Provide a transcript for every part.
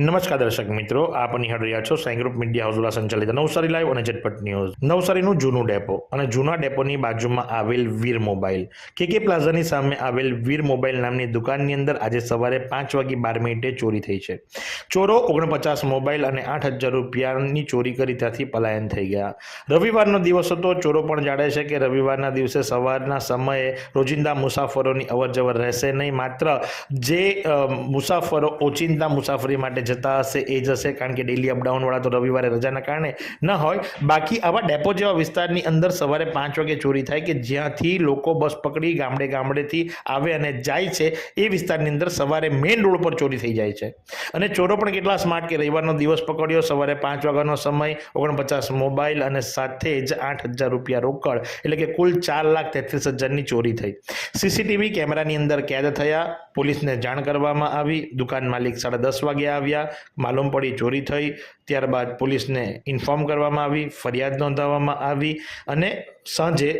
નમસ્કાર દર્શક મિત્રો, આપ નિહાળ છો સાઈ મીડિયા હાઉસ દ્વારા સંચાલિત નવસારી લાઈવ અને ઝટપટ ન્યૂઝ. નવસારીનું જૂનું ડેપો અને જૂના ડેપોની બાજુમાં આવેલ વીર મોબાઈલ. કે કે પ્લાઝાની સામે આવેલ વીર મોબાઈલ નામની દુકાનની અંદર આજે સવારે પાંચ વાગી બાર મિનિટે ચોરી થઈ છે. ચોરો ઓગણપચાસ મોબાઈલ અને આઠ હજાર રૂપિયાની ચોરી કરી ત્યાંથી પલાયન થઈ ગયા. રવિવારનો દિવસ હતો, ચોરો પણ જાણે છે કે રવિવારના દિવસે સવારના સમયે રોજિંદા મુસાફરોની અવરજવર રહેશે નહીં. માત્ર જે મુસાફરો ઓચિંતા મુસાફરી માટે જતા હશે, એ જશે કારણ કે ડેલી અપડાઉનવાળા તો રવિવારે રજાના કારણે ન હોય. બાકી આવા ડેપો જેવા વિસ્તારની અંદર સવારે પાંચ વાગે ચોરી થાય કે જ્યાંથી લોકો બસ પકડી ગામડે ગામડેથી આવે અને જાય છે, એ વિસ્તારની અંદર સવારે મેઇન રોડ પર ચોરી થઈ જાય છે. અને ચોરો પણ કેટલા સ્માર્ટ કે રવિવારનો દિવસ પકડ્યો, સવારે પાંચ વાગ્યાનો સમય, ઓગણપચાસ મોબાઈલ અને સાથે જ આઠ હજાર રૂપિયા રોકડ. એટલે કે કુલ ચાર લાખ તેત્રીસ હજારની ચોરી થઈ. સીસીટીવી કેમેરાની અંદર કેદ થયા, પોલીસને જાણ કરવામાં આવી. દુકાન માલિક સાડા દસ વાગે આવ્યા. માલુમ પડી ચોરી થઈ ત્યારબાદ પોલીસને ઇન્ફોર્મ કરવામાં આવી ફરિયાદ નોંધાવવામાં આવી અને સાંજે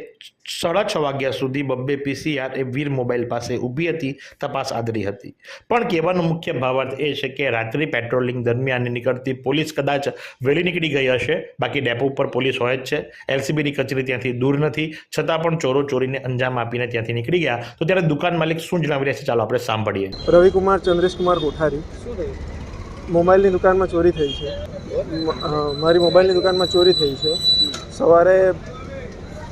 સાડા છ વાગ્યા સુધી બબ્બે પીસીઆર એ વીર મોબાઈલ પાસે ઊભી હતી તપાસ આદરી હતી. પણ કહેવાનો મુખ્ય ભાવાર્થ એ છે કે રાત્રિ પેટ્રોલિંગ દરમિયાન નીકળતી પોલીસ કદાચ વહેલી નીકળી ગઈ હશે બાકી ડેપો ઉપર પોલીસ હોય જ છે. એલસીબીની કચેરી ત્યાંથી દૂર નથી છતાં પણ ચોરો ચોરીને અંજામ આપીને ત્યાંથી નીકળી ગયા. તો ત્યારે દુકાન માલિક શું જણાવી રહ્યા છે? ચાલો આપણે સાંભળીએ. રવિકુમાર ચંદ્રેશકુમાર કોઠારી. મોબાઈલની દુકાનમાં ચોરી થઈ છે. મારી મોબાઈલની દુકાનમાં ચોરી થઈ છે. સવારે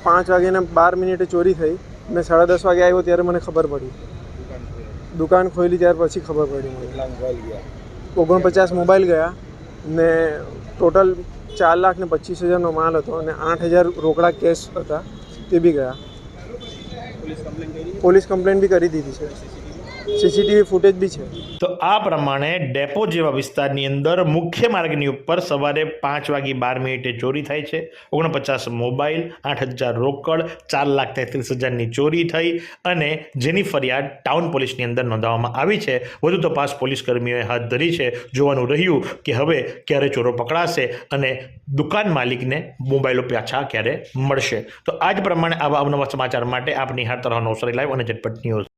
પાંચ વાગ્યાને બાર મિનિટે ચોરી થઈ. મેં સાડા દસ વાગે આવ્યો ત્યારે મને ખબર પડી. દુકાન ખોલી ત્યાર પછી ખબર પડી મને. ઓગણપચાસ મોબાઈલ ગયા ને ટોટલ ચાર લાખ ને પચીસ હજારનો માલ હતો અને આઠ હજાર રોકડા કેશ હતા તે બી ગયા. પોલીસ કમ્પ્લેન બી કરી દીધી છે. સીસીટીવી ફૂટેજ બી છે. તો આ પ્રમાણે ડેપો જેવા વિસ્તારની અંદર મુખ્ય માર્ગની ઉપર સવારે પાંચ વાગી બાર મિનિટે ચોરી થાય છે. ઓગણપચાસ મોબાઈલ, આઠ હજાર રોકડ, ચાર લાખ તેત્રીસ હજારની ચોરી થઈ અને જેની ફરિયાદ ટાઉન પોલીસની અંદર નોંધાવવામાં આવી છે. વધુ તપાસ પોલીસ કર્મીઓએ હાથ ધરી છે. જોવાનું રહ્યું કે હવે ક્યારે ચોરો પકડાશે અને દુકાન માલિકને મોબાઈલો પાછા ક્યારે મળશે. તો આ જ પ્રમાણે આવા અવનવા સમાચાર માટે આપ હર તરફ નવસારી લાઈવ અને ઝટપટ ન્યૂઝ.